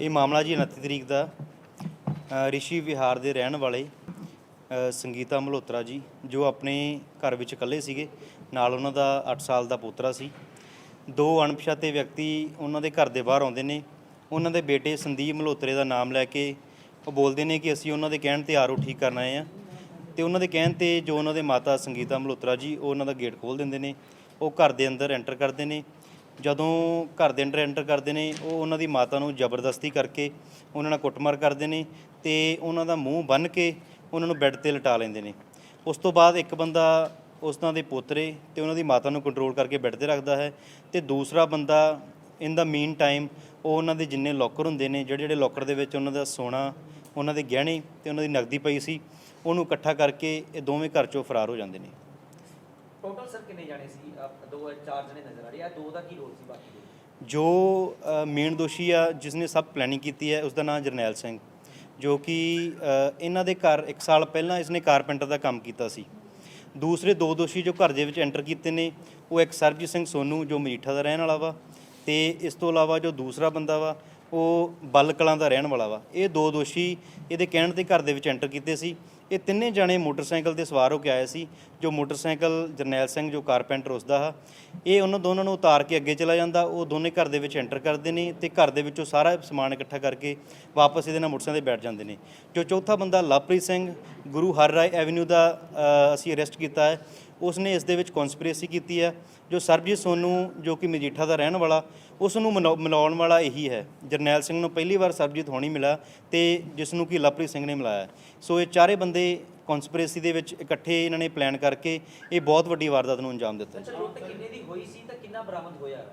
ਇਹ ਮਾਮਲਾ ਜੀ 29 ਤਰੀਕ ਦਾ ਰਿਸ਼ੀ ਵਿਹਾਰ ਦੇ ਰਹਿਣ ਵਾਲੇ ਸੰਗੀਤਾ ਮਲਹੋਤਰਾ ਜੀ, ਜੋ ਆਪਣੇ ਘਰ ਵਿੱਚ ਇਕੱਲੇ ਸੀਗੇ। ਨਾਲ ਉਹਨਾਂ ਦਾ 8 ਸਾਲ ਦਾ ਪੋਤਰਾ ਸੀ। ਦੋ ਅਣਪਛਾਤੇ ਵਿਅਕਤੀ ਉਹਨਾਂ ਦੇ ਘਰ ਦੇ ਬਾਹਰ ਆਉਂਦੇ ਨੇ। ਉਹਨਾਂ ਦੇ ਬੇਟੇ ਸੰਦੀਪ ਮਲਹੋਤਰੇ ਦਾ ਨਾਮ ਲੈ ਕੇ ਉਹ ਬੋਲਦੇ ਨੇ ਕਿ ਅਸੀਂ ਉਹਨਾਂ ਦੇ ਕਹਿਣ ਤੇ ਆਰਓ ਠੀਕ ਕਰਨ ਆਏ ਆ ਤੇ ਉਹਨਾਂ ਦੇ ਕਹਿਣ ਤੇ ਜੋ ਉਹਨਾਂ ਦੇ ਮਾਤਾ ਸੰਗੀਤਾ ਮਲਹੋਤਰਾ ਜੀ, ਉਹ ਉਹਨਾਂ ਦਾ ਗੇਟ ਖੋਲ ਦਿੰਦੇ ਨੇ। ਉਹ ਘਰ ਦੇ ਅੰਦਰ ਐਂਟਰ ਕਰਦੇ ਨੇ। ਜਦੋਂ ਘਰ ਦੇ ਅੰਡਰ ਐਂਟਰ ਕਰਦੇ ਨੇ, ਉਹ ਉਹਨਾਂ ਦੀ ਮਾਤਾ ਨੂੰ ਜ਼ਬਰਦਸਤੀ ਕਰਕੇ ਉਹਨਾਂ ਨਾਲ ਕੁੱਟਮਾਰ ਕਰਦੇ ਨੇ ਤੇ ਉਹਨਾਂ ਦਾ ਮੂੰਹ ਬੰਨ ਕੇ ਉਹਨਾਂ ਨੂੰ ਬੈੱਡ ਤੇ ਲਟਾ ਲੈਂਦੇ ਨੇ। ਉਸ ਤੋਂ ਬਾਅਦ ਇੱਕ ਬੰਦਾ ਉਸਨਾਂ ਦੇ ਪੋਤਰੇ ਤੇ ਉਹਨਾਂ ਦੀ ਮਾਤਾ ਨੂੰ ਕੰਟਰੋਲ ਕਰਕੇ ਬੈੱਡ ਤੇ ਰੱਖਦਾ ਹੈ ਤੇ ਦੂਸਰਾ ਬੰਦਾ ਇਨ ਦਾ ਮੀਨ ਟਾਈਮ ਉਹ ਉਹਨਾਂ ਦੇ ਜਿੰਨੇ ਲੋਕਰ ਹੁੰਦੇ ਨੇ, ਜਿਹੜੇ ਜਿਹੜੇ ਲੋਕਰ ਦੇ ਵਿੱਚ ਉਹਨਾਂ ਦਾ ਸੋਨਾ, ਉਹਨਾਂ ਦੇ ਗਹਿਣੇ ਤੇ ਉਹਨਾਂ ਦੀ ਨਕਦੀ ਪਈ ਸੀ, ਉਹਨੂੰ ਇਕੱਠਾ ਕਰਕੇ ਇਹ ਦੋਵੇਂ ਘਰ ਚੋਂ ਫਰਾਰ ਹੋ ਜਾਂਦੇ ਨੇ। ਟੋਟਲ ਸਰ ਕਿੰਨੇ ਜਾਣੇ ਸੀ? ਆਪ- ਦੋ ਚਾਰ ਜਣੇ ਨਜ਼ਰ ਆ ਰਹੇ ਆ। ਦੋ ਦਾ ਕੀ ਰੋਲ ਸੀ ਬਾਕੀ ਦੇ? ਜੋ ਮੇਨ ਦੋਸ਼ੀ ਆ ਜਿਸ ਨੇ ਸਭ ਪਲੈਨਿੰਗ ਕੀਤੀ ਹੈ ਉਸ ਦਾ ਨਾਮ ਜਰਨੈਲ ਸਿੰਘ। ਜੋ ਕਿ ਅ, ਇਹਨਾਂ ਦੇ ਘਰ 1 ਸਾਲ ਪਹਿਲਾਂ ਇਸਨੇ ਕਾਰਪੈਂਟਰ ਦਾ ਕੰਮ ਕੀਤਾ ਸੀ। ਦੂਸਰੇ ਦੋ ਦੋਸ਼ੀ ਜੋ ਘਰ ਦੇ ਵਿੱਚ ਐਂਟਰ ਕੀਤੇ ਨੇ ਉਹ ਇੱਕ ਸਰਬਜੀਤ ਸਿੰਘ ਸੋਨੂ ਜੋ ਮਜੀਠਾ ਦਾ ਰਹਿਣ ਵਾਲਾ ਵਾ ਤੇ ਇਸ ਤੋਂ ਇਲਾਵਾ ਜੋ ਦੂਸਰਾ ਬੰਦਾ ਵਾ ਉਹ ਬਲ ਕਲਾਂ ਦਾ ਰਹਿਣ ਵਾਲਾ ਵਾ। ਇਹ ਦੋ ਦੋਸ਼ੀ ਇਹਦੇ ਕਹਿਣ ਤੇ ਘਰ ਦੇ ਵਿੱਚ ਐਂਟਰ ਕੀਤੇ ਸੀ। ਇਹ ਤਿੰਨੇ ਜਾਣੇ ਮੋਟਰਸਾਈਕਲ ਤੇ ਸਵਾਰ ਹੋ ਕੇ ਆਏ ਸੀ, ਜੋ ਮੋਟਰਸਾਈਕਲ ਜਰਨੈਲ ਸਿੰਘ, ਜੋ ਕਾਰਪੈਂਟਰ ਉਸਦਾ ਹਾ, ਇਹ ਉਹਨਾਂ ਦੋਨਾਂ ਨੂੰ ਉਤਾਰ ਕੇ ਅੱਗੇ ਚਲਾ ਜਾਂਦਾ, ਉਹ ਦੋਨੇ ਘਰ ਦੇ ਵਿੱਚ ਐਂਟਰ ਕਰਦੇ ਨੇ ਤੇ ਘਰ ਦੇ ਵਿੱਚੋਂ ਸਾਰਾ ਸਮਾਨ ਇਕੱਠਾ ਕਰਕੇ ਵਾਪਸ ਇਹਦੇ ਨਾਲ ਮੋਟਰਸਾਈਕਲ ਤੇ ਬੈਠ ਜਾਂਦੇ ਨੇ। ਜੋ ਚੌਥਾ ਬੰਦਾ ਲਵਪ੍ਰੀਤ ਸਿੰਘ, ਗੁਰੂ ਹਰ ਰਾਏ ਐਵਨਿਊ ਦਾ ਅਸੀਂ ਅਰੈਸਟ ਕੀਤਾ ਹੈ ਉਸਨੇ ਇਸ ਦੇ ਵਿੱਚ ਕਨਸਪੀਰੇਸੀ ਕੀਤੀ ਹੈ ਜੋ ਸਰਬਜੀਤ ਸੋਨੂ ਜੋ ਕਿ ਮਜੀਠਾ ਦਾ ਰਹਿਣ ਵਾਲਾ ਉਸ ਨੂੰ ਮਿਲਾਉਣ ਵਾਲਾ ਇਹੀ ਹੈ। ਜਰਨੈਲ ਸਿੰਘ ਨੂੰ ਪਹਿਲੀ ਵਾਰ ਸਰਬਜੀਤ ਹੋਣੀ ਮਿਲਾ ਤੇ ਜਿਸ ਨੂੰ ਕਿ ਲਵਪ੍ਰੀਤ ਸਿੰਘ ਨੇ ਮਿਲਾਇਆ। ਸੋ ਇਹ ਚਾਰੇ ਬੰਦੇ ਕਨਸਪੀਰੇਸੀ ਦੇ ਵਿੱਚ ਇਕੱਠੇ ਇਹਨਾਂ ਨੇ ਪਲਾਨ ਕਰਕੇ ਇਹ ਬਹੁਤ ਵੱਡੀ ਵਾਰਦਾਤ ਨੂੰ ਅੰਜਾਮ ਦਿੱਤਾ ਕਿੰਨੇ ਦੀ ਹੋਈ ਸੀ ਤਾਂ ਕਿੰਨਾ ਬਰਾਮਦ ਹੋਇਆ?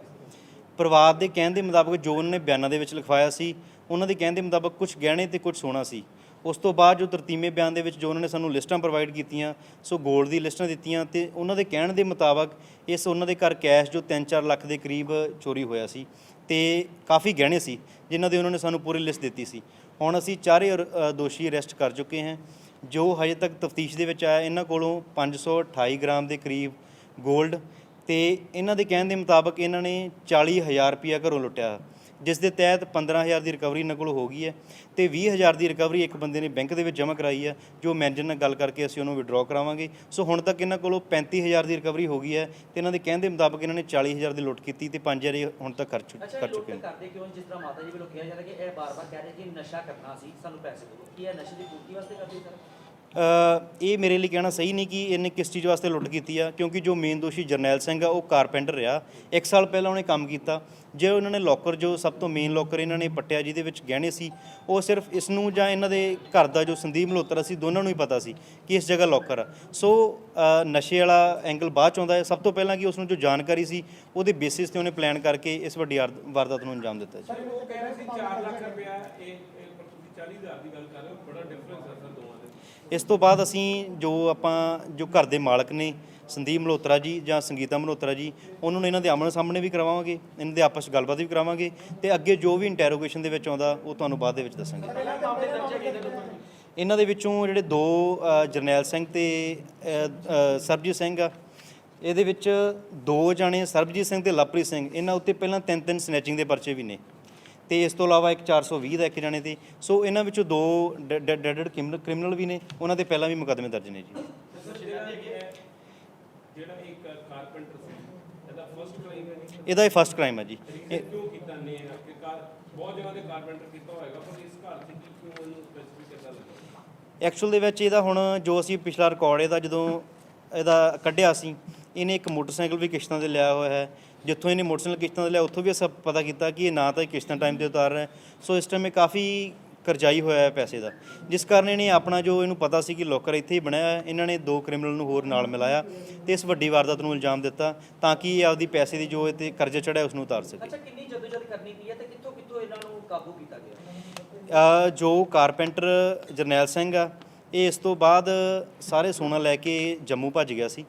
ਪਰਿਵਾਰ ਦੇ ਕਹਿਣ ਦੇ ਮੁਤਾਬਕ ਜੋ ਉਹਨਾਂ ਨੇ ਬਿਆਨਾਂ ਦੇ ਵਿੱਚ ਲਿਖਵਾਇਆ ਸੀ ਉਹਨਾਂ ਦੇ ਕਹਿਣ ਦੇ ਮੁਤਾਬਕ ਕੁਝ ਗਹਿਣੇ ਤੇ ਕੁਝ ਸੋਨਾ ਸੀ। ਉਸ ਤੋਂ ਬਾਅਦ ਜੋ ਤਰਤੀਮੇ ਬਿਆਨ ਦੇ ਵਿੱਚ ਜੋ ਉਹਨਾਂ ਨੇ ਸਾਨੂੰ ਲਿਸਟਾਂ ਪ੍ਰੋਵਾਈਡ ਕੀਤੀਆਂ, ਸੋ ਗੋਲਡ ਦੀ ਲਿਸਟਾਂ ਦਿੱਤੀਆਂ ਤੇ ਉਹਨਾਂ ਦੇ ਕਹਿਣ ਦੇ ਮੁਤਾਬਕ ਇਸ ਉਹਨਾਂ ਦੇ ਘਰ ਕੈਸ਼ ਜੋ 3-4 ਲੱਖ ਦੇ ਕਰੀਬ ਚੋਰੀ ਹੋਇਆ ਸੀ ਤੇ ਕਾਫੀ ਗਹਿਣੇ ਸੀ, ਜਿਨ੍ਹਾਂ ਦੇ ਉਹਨਾਂ ਨੇ ਸਾਨੂੰ ਪੂਰੀ ਲਿਸਟ ਦਿੱਤੀ ਸੀ। ਹੁਣ ਅਸੀਂ ਚਾਰੇ ਅਰ- ਦੋਸ਼ੀ ਅਰੈਸਟ ਕਰ ਚੁੱਕੇ ਹਾਂ, ਜੋ ਹਜੇ ਤੱਕ ਤਫਤੀਸ਼ ਦੇ ਵਿੱਚ ਆਇਆ, ਇਹਨਾਂ ਕੋਲੋਂ 528 ਗ੍ਰਾਮ ਦੇ ਕਰੀਬ ਗੋਲਡ ਤੇ ਇਹਨਾਂ ਦੇ ਕਹਿਣ ਦੇ ਮੁਤਾਬਕ ਇਹਨਾਂ ਨੇ 40000 ਰੁਪਇਆ ਘਰੋਂ ਲੁੱਟਿਆ। ਜਿਸ ਦੇ ਤਹਿਤ 15000 ਦੀ ਰਿਕਵਰੀ ਇਹਨਾਂ ਕੋਲ ਹੋ ਗਈ ਹੈ ਤੇ 20000 ਦੀ ਰਿਕਵਰੀ ਇੱਕ ਬੰਦੇ ਨੇ ਬੈਂਕ ਦੇ ਵਿੱਚ ਜਮ੍ਹਾਂ ਕਰਾਈ ਹੈ ਜੋ ਮੈਨੇਜਰ ਨਾਲ ਗੱਲ ਕਰਕੇ ਅਸੀਂ ਉਹਨੂੰ ਵਿਡਰਾਅ ਕਰਾਵਾਂਗੇ। ਸੋ ਹੁਣ ਤੱਕ ਇਹਨਾਂ ਕੋਲੋਂ 35000 ਦੀ ਰਿਕਵਰੀ ਹੋ ਗਈ ਹੈ ਤੇ ਇਹਨਾਂ ਦੇ ਕਹਿਣ ਦੇ ਮੁਤਾਬਕ ਇਹਨਾਂ ਨੇ 40000 ਦੀ ਲੁੱਟ ਕੀਤੀ ਤੇ 5000 ਇਹ ਹੁਣ ਤੱਕ ਖਰਚ ਕਰ ਚੁੱਕੇ ਨੇ। ਕਰਦੇ ਕਿਉਂ? ਜਿਸ ਤਰ੍ਹਾਂ ਮਾਤਾ ਜੀ ਵੱਲੋਂ ਕਿਹਾ ਜਾਂਦਾ ਕਿ ਇਹ ਬਾਰ-ਬਾਰ ਕਹਿ ਰਹੇ ਕਿ ਨਸ਼ਾ ਕਰਨਾ ਸੀ ਸਾਨੂੰ ਪੈਸੇ ਦਿਓ। ਕੀ ਇਹ ਨਸ਼ੇ ਦੀ ਪੂਰਤੀ ਵਾਸਤੇ ਕਰਦੇ ਸਰ? ਅ, ਇਹ ਮੇਰੇ ਲਈ ਕਹਿਣਾ ਸਹੀ ਨਹੀਂ ਕਿ ਇਹਨੇ ਕਿਸ ਚੀਜ਼ ਵਾਸਤੇ ਲੁੱਟ ਕੀਤੀ ਆ, ਕਿਉਂਕਿ ਜੋ ਮੇਨ ਦੋਸ਼ੀ ਜਰਨੈਲ ਸਿੰਘ ਆ, ਉਹ ਕਾਰਪੈਂਟਰ ਰਿਹਾ। ਇੱਕ ਸਾਲ ਪਹਿਲਾਂ ਉਹਨੇ ਕੰਮ ਕੀਤਾ। ਜੇ ਉਹਨਾਂ ਨੇ ਲੋਕਰ ਜੋ ਸਭ ਤੋਂ ਮੇਨ ਲੋਕਰ ਇਹਨਾਂ ਨੇ ਪੱਟਿਆ, ਜਿਹਦੇ ਵਿੱਚ ਗਹਿਣੇ ਸੀ, ਉਹ ਸਿਰਫ ਇਸ ਨੂੰ ਜਾਂ ਇਹਨਾਂ ਦੇ ਘਰ ਦਾ ਜੋ ਸੰਦੀਪ ਮਲਹੋਤਰਾ ਸੀ, ਦੋਨਾਂ ਨੂੰ ਹੀ ਪਤਾ ਸੀ ਕਿ ਇਸ ਜਗ੍ਹਾ ਲੋਕਰ ਆ। ਸੋ ਨਸ਼ੇ ਵਾਲਾ ਐਂਗਲ ਬਾਅਦ ਚ ਆਉਂਦਾ ਹੈ। ਸਭ ਤੋਂ ਪਹਿਲਾਂ ਕਿ ਉਸ ਨੂੰ ਜੋ ਜਾਣਕਾਰੀ ਸੀ, ਉਹਦੇ ਬੇਸਿਸ ਤੇ ਉਹਨੇ ਪਲਾਨ ਕਰਕੇ ਇਸ ਵੱਡੀ ਵਾਰਦਾਤ ਨੂੰ ਅੰਜਾਮ ਦਿੱਤਾ ਜੀ। ਸਰ, ਉਹ ਕਹਿ ਰਹੇ ਸੀ 4 ਲੱਖ ਰੁਪਇਆ, ਇਹ 40000 ਦੀ ਗੱਲ ਕਰ ਰਹੇ ਹੋ, ਬੜਾ ਡਿਫਰੈਂਸ ਹੈ ਸਰ ਦੋਵਾਂ ਇਸ ਤੋਂ ਬਾਅਦ ਅਸੀਂ ਜੋ ਆਪਾਂ, ਜੋ ਘਰ ਦੇ ਮਾਲਕ ਨੇ ਸੰਦੀਪ ਮਲਹੋਤਰਾ ਜੀ ਜਾਂ ਸੰਗੀਤਾ ਮਲਹੋਤਰਾ ਜੀ, ਉਹਨਾਂ ਨੂੰ ਇਹਨਾਂ ਦੇ ਆਮਣ ਸਾਹਮਣੇ ਵੀ ਕਰਾਵਾਂਗੇ, ਇਹਨਾਂ ਦੇ ਆਪਸ 'ਚ ਗੱਲਬਾਤ ਵੀ ਕਰਾਵਾਂਗੇ ਤੇ ਅੱਗੇ ਜੋ ਵੀ ਇੰਟਰੋਗੇਸ਼ਨ ਦੇ ਵਿੱਚ ਆਉਂਦਾ, ਉਹ ਤੁਹਾਨੂੰ ਬਾਅਦ ਦੇ ਵਿੱਚ ਦੱਸਾਂਗੇ। ਇਹਨਾਂ ਦੇ ਵਿੱਚੋਂ ਜਿਹੜੇ ਦੋ ਜਰਨੈਲ ਸਿੰਘ ਤੇ ਸਰਬਜੀਤ ਸਿੰਘ ਆ, ਇਹਦੇ ਵਿੱਚ ਦੋ ਜਾਣੇ ਸਰਬਜੀਤ ਸਿੰਘ ਤੇ ਲਵਪ੍ਰੀਤ ਸਿੰਘ, ਇਹਨਾਂ ਉੱਤੇ ਪਹਿਲਾਂ ਤਿੰਨ ਤਿੰਨ ਸਨੈਚਿੰਗ ਦੇ ਪਰਚੇ ਵੀ ਨੇ। ਤੇ ਇਸ ਤੋਂ ਇਲਾਵਾ ਇੱਕ 420 ਦਾ ਇੱਕ ਜਾਣੇ ਤੇ ਸੋ ਇਹਨਾਂ ਵਿੱਚੋਂ ਦੋ ਡੈਡਡ ਕ੍ਰਿਮੀਨਲ ਵੀ ਨੇ ਉਹਨਾਂ ਤੇ ਪਹਿਲਾਂ ਵੀ ਮੁਕੱਦਮੇ ਦਰਜ ਨੇ ਜੀ। ਸਰ ਜਿਹੜਾ ਇਹ ਜਿਹੜਾ ਇੱਕ ਕਾਰਪੈਂਟਰ ਸੀ ਇਹਦਾ ਫਰਸਟ ਕ੍ਰਾਈਮ ਹੈ ਜੀ? ਇਹਦਾ ਇਹ ਫਸਟ ਕ੍ਰਾਈਮ ਹੈ ਜੀ। ਇਹ ਇਹ ਕਿਉਂ ਕੀਤਾ ਨੇ ਕਿ ਕਾਰ ਬਹੁਤ ਜਗ੍ਹਾ ਤੇ ਕਾਰਪੈਂਟਰ ਕੀਤਾ ਹੋਏਗਾ ਪਰ ਇਸ ਘਰ ਤੇ ਕੀ ਕਿਉਂ ਉਹਨੂੰ ਸਪੈਸੀਫਿਕ ਕਰਦਾ ਲੱਗਾ ਐਕਚੁਅਲ ਦੇ ਵਿੱਚ ਇਹਦਾ ਹੁਣ ਜੋ ਅਸੀਂ ਪਿਛਲਾ ਰਿਕਾਰਡ ਇਹਦਾ ਜਦੋਂ ਇਹਦਾ ਕੱਢਿਆ ਸੀ ਇਹਨੇ ਇੱਕ ਮੋਟਰਸਾਈਕਲ ਵੀ ਕਿਸ਼ਤਾਂ ਤੇ ਲਿਆ ਹੋਇਆ ਹੈ। ਜਿੱਥੋਂ ਇਹਨੇ ਮੋਟਰਸਾਈਕਲ ਕਿਸ਼ਤਾਂ ਤੇ ਲਿਆ ਉੱਥੋਂ ਵੀ ਅਸੀਂ ਪਤਾ ਕੀਤਾ ਕਿ ਇਹ ਨਾ ਤਾਂ ਇਹ ਕਿਸ਼ਤਾਂ ਟਾਈਮ ਤੇ ਉਤਾਰ ਰਿਹਾ। ਸੋ ਇਸ ਟਾਈਮ ਇਹ ਕਾਫੀ ਕਰਜ਼ਾਈ ਹੋਇਆ ਹੈ ਪੈਸੇ ਦਾ। ਜਿਸ ਕਾਰਨ ਇਹਨੇ ਆਪਣਾ ਜੋ ਇਹਨੂੰ ਪਤਾ ਸੀ ਕਿ ਲੋਕਰ ਇੱਥੇ ਹੀ ਬਣਿਆ ਹੈ ਇਹਨਾਂ ਨੇ ਦੋ ਕ੍ਰਿਮੀਨਲ ਨੂੰ ਹੋਰ ਨਾਲ ਮਿਲਾਇਆ ਤੇ ਇਸ ਵੱਡੀ ਵਾਰਦਾਤ ਨੂੰ ਇਲਜ਼ਾਮ ਦਿੱਤਾ ਤਾਂ ਕਿ ਇਹ ਆਪਦੀ ਪੈਸੇ ਦੀ ਜੋ ਇਹ ਤੇ ਕਰਜ਼ਾ ਚੜਿਆ ਉਸ ਨੂੰ ਉਤਾਰ ਸਕੇ। ਅੱਛਾ ਕਿੰਨੀ ਜਦੋਜਦ ਕਰਨੀ ਪਈ ਹੈ ਤੇ ਕਿੱਥੋਂ ਕਿੱਥੋਂ ਇਹਨਾਂ ਨੂੰ ਕਾਬੂ ਕੀਤਾ ਗਿਆ? ਜੋ ਕਾਰਪੈਂਟਰ ਜਰਨੈਲ ਸਿੰਘ ਆ ਇਹ ਇਸ ਤੋਂ ਬਾਅਦ ਸਾਰੇ ਸੋਨਾ ਲੈ ਕੇ ਜੰਮੂ ਭੱਜ ਗਿਆ ਸੀ।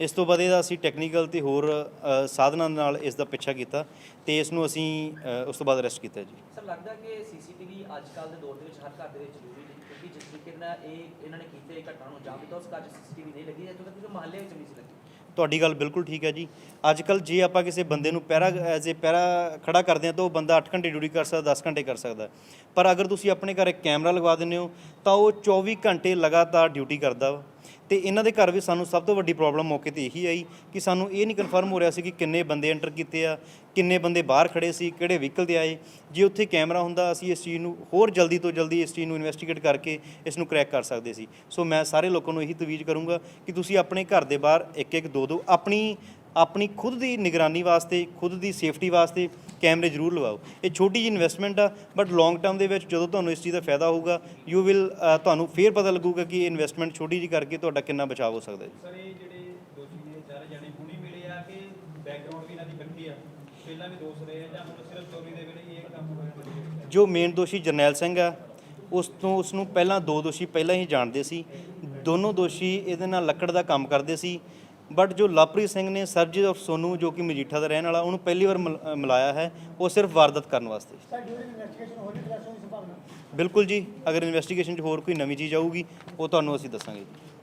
ਇਸ ਤੋਂ ਬਾਅਦ ਇਹਦਾ ਅਸੀਂ ਟੈਕਨੀਕਲ ਤੇ ਹੋਰ ਅ, ਸਾਧਨਾਂ ਨਾਲ ਇਸ ਦਾ ਪਿੱਛਾ ਕੀਤਾ ਤੇ ਇਸ ਨੂੰ ਅਸੀਂ ਅ, ਉਸ ਤੋਂ ਬਾਅਦ ਅਰੈਸਟ ਕੀਤਾ ਜੀ। ਸਰ ਲੱਗਦਾ ਕਿ ਸੀਸੀਟੀਵੀ ਅੱਜ ਕੱਲ ਦੇ ਦੌਰ ਦੇ ਵਿੱਚ ਹਰ ਘਰ ਦੇ ਵਿੱਚ ਜ਼ਰੂਰੀ ਨਹੀਂ ਕਿਉਂਕਿ ਜਿਸ ਤਰੀਕੇ ਨਾਲ ਇਹ ਇਹਨਾਂ ਨੇ ਕੀਤੇ ਇਹ ਘਟਨਾ ਨੂੰ ਅੰਜਾਮ ਦਿੱਤਾ ਉਸ ਘਰ 'ਚ ਸੀਸੀਟੀਵੀ ਨਹੀਂ ਲੱਗੀ ਇੱਥੋਂ ਤੱਕ ਕਿ ਮਹੱਲੇ ਵਿੱਚ ਵੀ ਨਹੀਂ ਸੀ ਲੱਗੀ। ਤੁਹਾਡੀ ਗੱਲ ਬਿਲਕੁਲ ਠੀਕ ਹੈ ਜੀ। ਅੱਜ ਕੱਲ ਜੇ ਆਪਾਂ ਕਿਸੇ ਬੰਦੇ ਨੂੰ ਪੈਰਾ ਐਜ਼ ਅ ਪੈਰਾ ਖੜਾ ਕਰਦੇ ਹਾਂ ਤਾਂ ਉਹ ਬੰਦਾ 8 ਘੰਟੇ ਡਿਊਟੀ ਕਰ ਸਕਦਾ 10 ਘੰਟੇ ਕਰ ਸਕਦਾ। ਪਰ ਅਗਰ ਤੁਸੀਂ ਆਪਣੇ ਘਰ ਇੱਕ ਕੈਮਰਾ ਲਗਵਾ ਦਿੰਦੇ ਹੋ ਤਾਂ ਉਹ 24 ਘੰਟੇ ਲਗਾਤਾਰ ਡਿਊਟੀ ਕਰਦਾ ਵਾ। ਤੇ ਇਹਨਾਂ ਦੇ ਘਰ ਵੀ ਸਾਨੂੰ ਸਭ ਤੋਂ ਵੱਡੀ ਪ੍ਰੋਬਲਮ ਮੌਕੇ ਤੇ ਇਹੀ ਆਈ ਕਿ ਸਾਨੂੰ ਇਹ ਨਹੀਂ ਕਨਫਰਮ ਹੋ ਰਿਹਾ ਸੀ ਕਿ ਕਿੰਨੇ ਬੰਦੇ ਐਂਟਰ ਕੀਤੇ ਆ, ਕਿੰਨੇ ਬੰਦੇ ਬਾਹਰ ਖੜੇ ਸੀ, ਕਿਹੜੇ ਵਹੀਕਲ ਤੇ ਆਏ। ਜੇ ਉੱਥੇ ਕੈਮਰਾ ਹੁੰਦਾ, ਅਸੀਂ ਇਸ ਚੀਜ਼ ਨੂੰ ਹੋਰ ਜਲਦੀ ਤੋਂ ਜਲਦੀ ਇਸ ਚੀਜ਼ ਨੂੰ ਇਨਵੈਸਟੀਗੇਟ ਕਰਕੇ ਇਸ ਨੂੰ ਕਰੈਕ ਕਰ ਸਕਦੇ ਸੀ। ਸੋ ਮੈਂ ਸਾਰੇ ਲੋਕਾਂ ਨੂੰ ਇਹੀ ਤਵੀਜ਼ ਕਰੂੰਗਾ ਕਿ ਤੁਸੀਂ ਆਪਣੇ ਘਰ ਦੇ ਬਾਹਰ ਇੱਕ ਇੱਕ ਦੋ ਦੋ ਆਪਣੀ ਆਪਣੀ ਖੁਦ ਦੀ ਨਿਗਰਾਨੀ ਵਾਸਤੇ, ਖੁਦ ਦੀ ਸੇਫਟੀ ਵਾਸਤੇ ਕੈਮਰੇ ਜ਼ਰੂਰ ਲਵਾਓ। ਇਹ ਛੋਟੀ ਜਿਹੀ ਇਨਵੈਸਟਮੈਂਟ ਆ ਬਟ ਲੌਂਗ ਟਰਮ ਦੇ ਵਿੱਚ ਜਦੋਂ ਤੁਹਾਨੂੰ ਇਸ ਚੀਜ਼ ਦਾ ਫਾਇਦਾ ਹੋਊਗਾ ਯੂ ਵਿਲ ਤੁਹਾਨੂੰ ਫੇਰ ਪਤਾ ਲੱਗੂਗਾ ਕਿ ਇਹ ਇਨਵੈਸਟਮੈਂਟ ਛੋਟੀ ਜਿਹੀ ਕਰਕੇ ਤੁਹਾਡਾ ਕਿੰਨਾ ਬਚਾਅ ਹੋ ਸਕਦਾ ਹੈ। ਸਰ ਇਹ ਜਿਹੜੇ ਦੋਸ਼ੀ ਨੇ ਚਾਰੇ ਜਾਣੇ ਹੁਣੀ ਮਿਲੇ ਆ ਕਿ ਬੈਕਗ੍ਰਾਉਂਡ ਵੀ ਇਹਨਾਂ ਦੀ ਇਕੱਠੀ ਆ? ਪਹਿਲਾਂ ਵੀ ਦੋਸ਼ ਰਹੇ ਆ ਜਾਂ ਸਿਰਫ ਚੋਰੀ ਦੇ ਵੇਲੇ ਹੀ ਇਹ ਕੰਮ ਹੋਇਆ ਜੋ ਮੇਨ ਦੋਸ਼ੀ ਜਰਨੈਲ ਸਿੰਘ ਆ ਉਸ ਤੋਂ ਉਸ ਨੂੰ ਪਹਿਲਾਂ ਦੋ ਦੋਸ਼ੀ ਪਹਿਲਾਂ ਹੀ ਜਾਣਦੇ ਸੀ। ਦੋਨੋਂ ਦੋਸ਼ੀ ਇਹਦੇ ਨਾਲ ਲੱਕੜ ਦਾ ਕੰਮ ਕਰਦੇ ਸੀ। ਬਟ ਜੋ ਲਵਪ੍ਰੀਤ ਸਿੰਘ ਨੇ ਸਰਜੀਤ ਔਰ ਸੋਨੂ, ਜੋ ਕਿ ਮਜੀਠਾ ਦਾ ਰਹਿਣ ਵਾਲਾ, ਉਹਨੂੰ ਪਹਿਲੀ ਵਾਰ ਮਿਲ- ਮਿਲਾਇਆ ਹੈ, ਉਹ ਸਿਰਫ ਵਾਰਦਾਤ ਕਰਨ ਵਾਸਤੇ। ਬਿਲਕੁਲ ਜੀ, ਅਗਰ ਇਨਵੈਸਟੀਗੇਸ਼ਨ 'ਚ ਹੋਰ ਕੋਈ ਨਵੀਂ ਚੀਜ਼ ਆਊਗੀ, ਉਹ ਤੁਹਾਨੂੰ ਅਸੀਂ ਦੱਸਾਂਗੇ। ਜੀ